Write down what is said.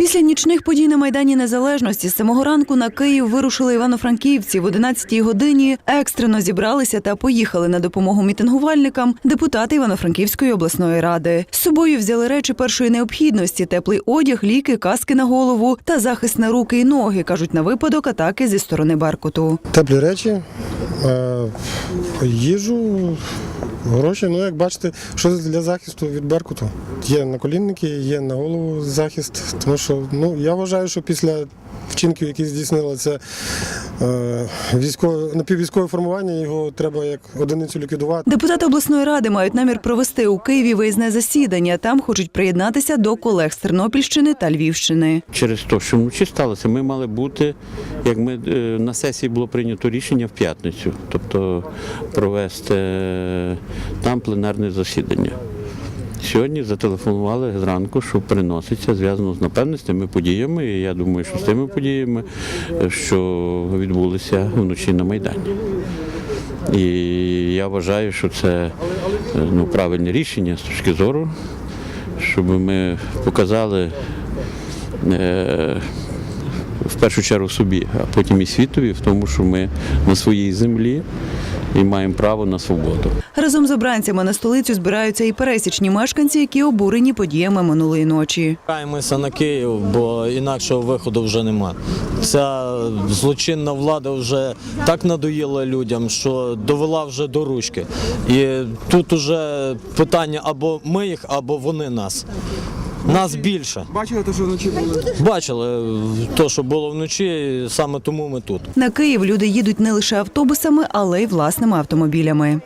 Після нічних подій на майдані Незалежності з самого ранку на Київ вирушили івано-франківці. В 11-й годині екстрено зібралися та поїхали на допомогу мітингувальникам депутати Івано-Франківської обласної ради. З собою взяли речі першої необхідності: теплий одяг, ліки, каски на голову та захист на руки й ноги. кажуть на випадок атаки зі сторони Беркуту. Теплі речі, е, їжу, гроші. Ну, як бачите, що для захисту від Беркуту. Є наколінники, є на голову захист. Тому що ну, я вважаю, що після вчинків, які здійснило це е, військове, напіввійськове формування, його треба як одиницю ліквідувати. Депутати обласної ради мають намір провести у Києві виїзне засідання. Там хочуть приєднатися до колег з Тернопільщини та Львівщини. через те, що вночі сталося, ми мали бути, як ми е, на сесії було прийнято рішення в п'ятницю, тобто провести е, там пленарне засідання. Сьогодні зателефонували зранку, що переноситься, зв'язано з напевне з тими подіями. І я думаю, що з тими подіями, що відбулися вночі на Майдані. І я вважаю, що це ну, правильне рішення з точки зору, щоб ми показали е, в першу чергу собі, а потім і світові, в тому, що ми на своїй землі і маємо право на свободу. Разом з обранцями на столицю збираються і пересічні мешканці, які обурені подіями минулої ночі. Чекаємося на Київ, бо інакшого виходу вже нема. Ця злочинна влада вже так надоїла людям, що довела вже до ручки. І тут уже питання або ми їх, або вони нас. Нас більше. Бачили те, що вночі було? Бачили те, що було вночі, саме тому ми тут. На Київ люди їдуть не лише автобусами, але й власними автомобілями.